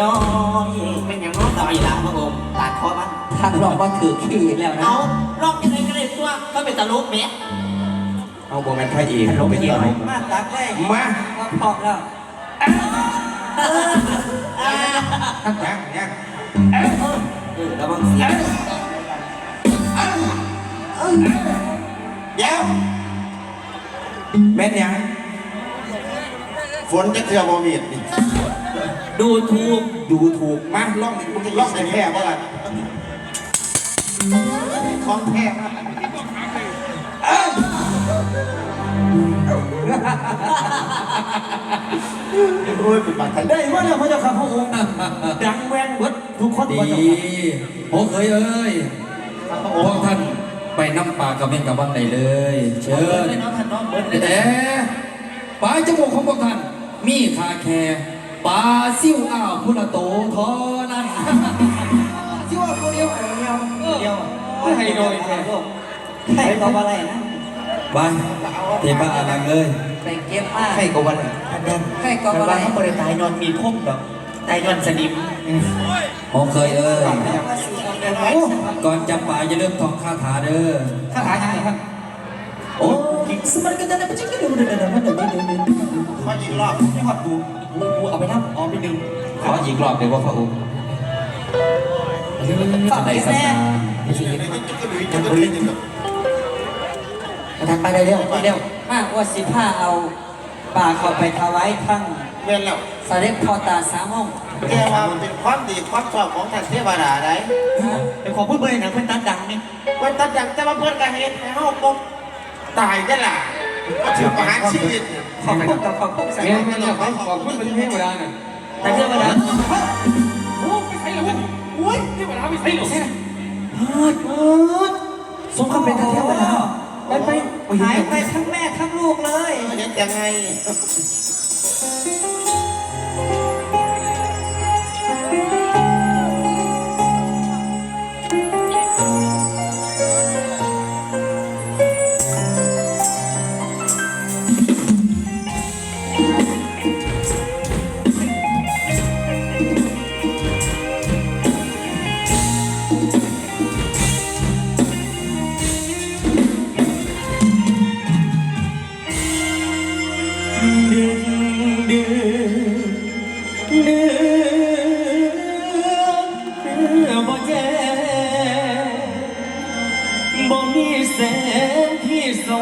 น้อยเป็นอย่างน้อยต่อยละพระองค์ตัดคอมันทางลองว่าถือขี้อีกแล้วนะ เอาลองยังไงก็ได้ตัวก็เป็นตลกแหมเอาโมเมนต์พระเอกเขาเป็นตลกมาตักเลยมามาพร้อมแล้วยังยังเออระวังเสียงเดี๋ยวแม่นยังฝนจะเทือบ่มีดนี่ ดูถูกดูถูกมาล่องมึงจะล่องในแพร่บ่ล่ะท้องแพร่มาโอ้ยเป็นบางทันได้ว่าแล้วพระเจ้าค่ะพระองค์ดังแวงเบิดทุกคนดีพระเจ้าค่ะโอ้เคยเอ้ยพวกท่านไปน้ำปลากระเบนกับวังไหนเลย เชิญเลยเนาะท่านเน้องเบิร์ดเลยแต่ปลายจมูกของพวกท่านมีคาแคร์ ปลาซิ่วอ้าวพุละโตทอนั้นชื่ว่าคนเดียวเดียวเดียวให้หน่อยแท้ใครก็ว่าอะไรนะไปเทพะอารังเลยไปเก็บมาใครก็วันไหนท่านแน่นใครก็แต่ว่าอะไรว่าเขาบริตายนอนมีพุ่มดอกตายนอนสนิมโอ้เคยเอ้ยก่อนจะป่าอย่าลืมท่องคาถาเด้อข้าหายังไงครับโอ้สมัยกันนะไม่ใช่กันเดี๋ยวเดี๋ยวเดี๋ยวเดี๋ยวเดี๋ยวเดี๋ยวเดี๋ยวข ออีกรอบไม่หอดกูกูกูเอาไปนับเอาไปดึงขออีกรอบเดี๋ยวว่าพระองค์จะได้สัญญากระดุยจะกระดุยจะกระดุยมาทักไปเลยเร็วเร็วมากว่าสิผ้าเอาป่าเข้าไปถวายทั้งเวียนแล้วสเสด็จพ่อตาสามองแกว่ามันเป็นความดีความชอบของท่านเทวดาได้เดี๋ยวของพูดเบอร์หนังเพื่อนตัดดังนี่วันตัดอย่างแต่ว่าเพื่อนก็เฮ็ดให้เฮาปกตายได้ล่ะ ก็ถือประหารชีวิตขอบคุณกับขอบคุณสักเนี่ยการเนี่ยขอบคุณเป็นเทวดาแต่เพื่อนมาดังสมคำเป็นเทวดาไปไปหายไปทั้งแม่ทั้งลูกเลยเฮ็ดยังไง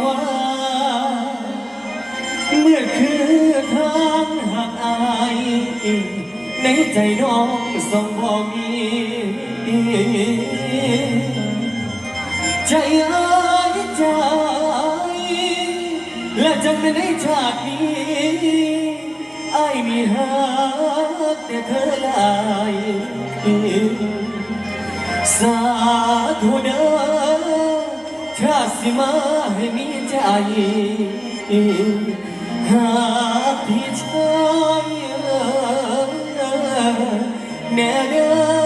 ว่า เมื่อคือทางหักอายในใจน้องสองบ่มีใจอ้ยใจ และจำเป็นในชาตินี้อ้ายมีหักแต่เธอลายสาธุเด้อ ถ้าสิมาให้มีใจหากพี่ชายแน่เด้อ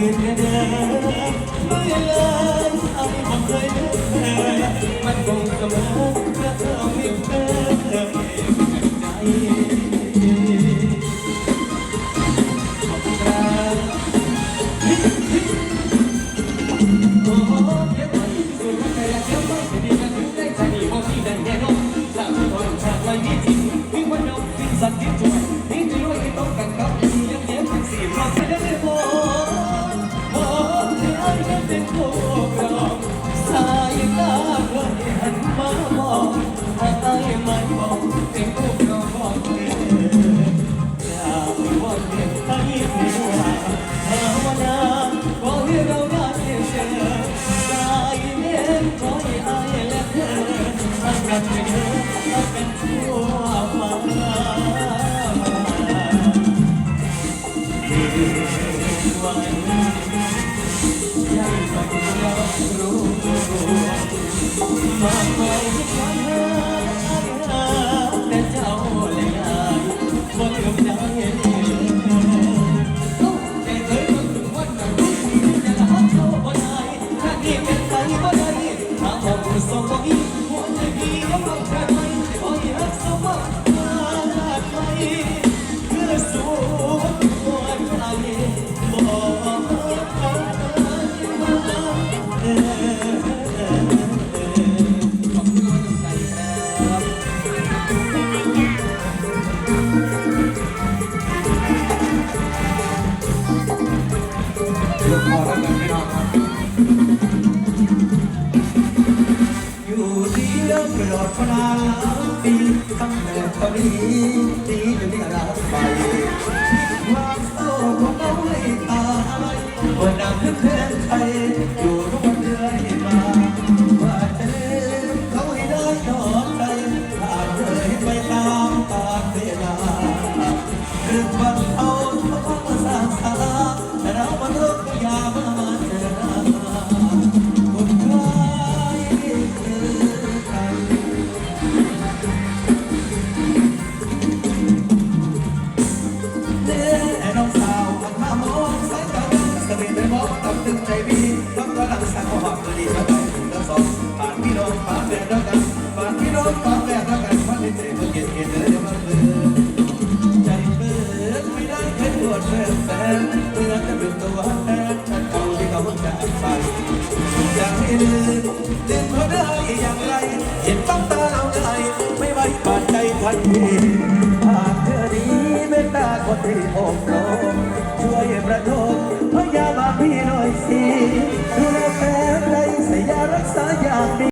Seninle böyle มากมายที่ความรัแต่เจ้าและยายบ่ลืมใจแต่เคยนึกถึงวันนั้นแต่ละฮักเขาบ่ได้ถ้านี่เป็นไปบ่ได้ถ้าบอกสองบ่มี เลิกกระโดดพลาปีตั้งแต่ตอนนี้ตีจะไม่รักไปความเศร้ของเราไม่ตายวันนั้นเพื่อนใครอยู่ทุก อย่างไร เห็นต้องตาเราใจไม่ไว้ปานใจพันเพีหากเธอนี้เป็นตาก็ที่ผมรอ